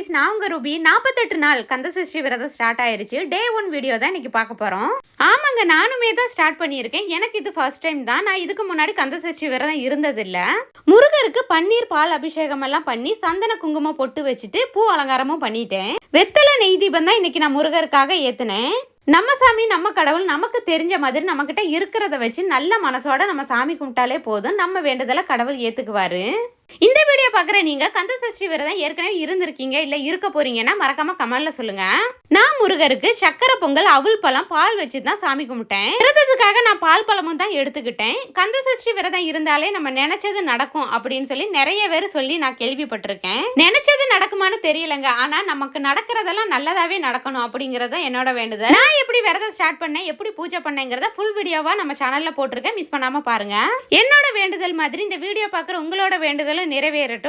Guys நான் உங்கள் Ruby. நாற்பத்தெட்டு நாள் கந்தசஷ்டி விரதம் ஸ்டார்ட் ஆயிருச்சு. டே ஒன் வீடியோ தான் இன்றைக்கி பார்க்க போகிறோம் ஆமாங்க நானுமே தான் ஸ்டார்ட் பண்ணியிருக்கேன். எனக்கு இது ஃபர்ஸ்ட் டைம் தான். நான் இதுக்கு முன்னாடி கந்தசஷ்டி விரதம் இருந்ததில்லை. முருகருக்கு பன்னீர் பால் அபிஷேகம் எல்லாம் பண்ணி சந்தன குங்குமம் பொட்டு வச்சுட்டு பூ அலங்காரமும் பண்ணிட்டேன். வெத்தலை நெய் தீபம் தான் இன்றைக்கி நான் முருகருக்காக ஏற்றினேன் நம்ம சாமி நம்ம கடவுள் நமக்கு தெரிஞ்ச மாதிரி நம்மக்கிட்ட இருக்கிறத வச்சு நல்ல மனசோட நம்ம சாமி கும்பிட்டாலே போதும். நம்ம வேண்டுதலை கடவுள் ஏற்றுக்குவார் இந்த வீடியோ பார்க்குற நீங்கள் கந்த சஷ்டி விரதம் ஏற்கனவே இருந்திருக்கீங்க இல்லை இருக்க போறீங்கன்னா மறக்காம கமலில் சொல்லுங்க. நான் முருகருக்கு சக்கரை பொங்கல் அவுள் பழம் பால் வச்சு தான் சாமி கும்பிட்டேன். விரதத்துக்காக நான் பால் பழமும் தான் எடுத்துக்கிட்டேன். கந்த சஷ்டி விரதம் இருந்தாலே நம்ம நினைச்சது நடக்கும் அப்படின்னு சொல்லி நிறைய பேர் சொல்லி நான் கேள்விப்பட்டிருக்கேன். நினைச்சது நடக்குமான்னு தெரியலங்க. ஆனா நமக்கு நடக்கிறதெல்லாம் நல்லதாவே நடக்கணும் அப்படிங்கறது தான் என்னோட வேண்டுதல். நான் எப்படி விரதம் ஸ்டார்ட் பண்ணேன் எப்படி பூஜை பண்ணேங்கிறத ஃபுல் வீடியோவா நம்ம சேனல்ல போட்டிருக்கேன். மிஸ் பண்ணாம பாருங்க. என்னோட வேண்டுதல் மாதிரி இந்த வீடியோ பார்க்குற உங்களோட வேண்டுதலும் நிறைவேறட்டும்.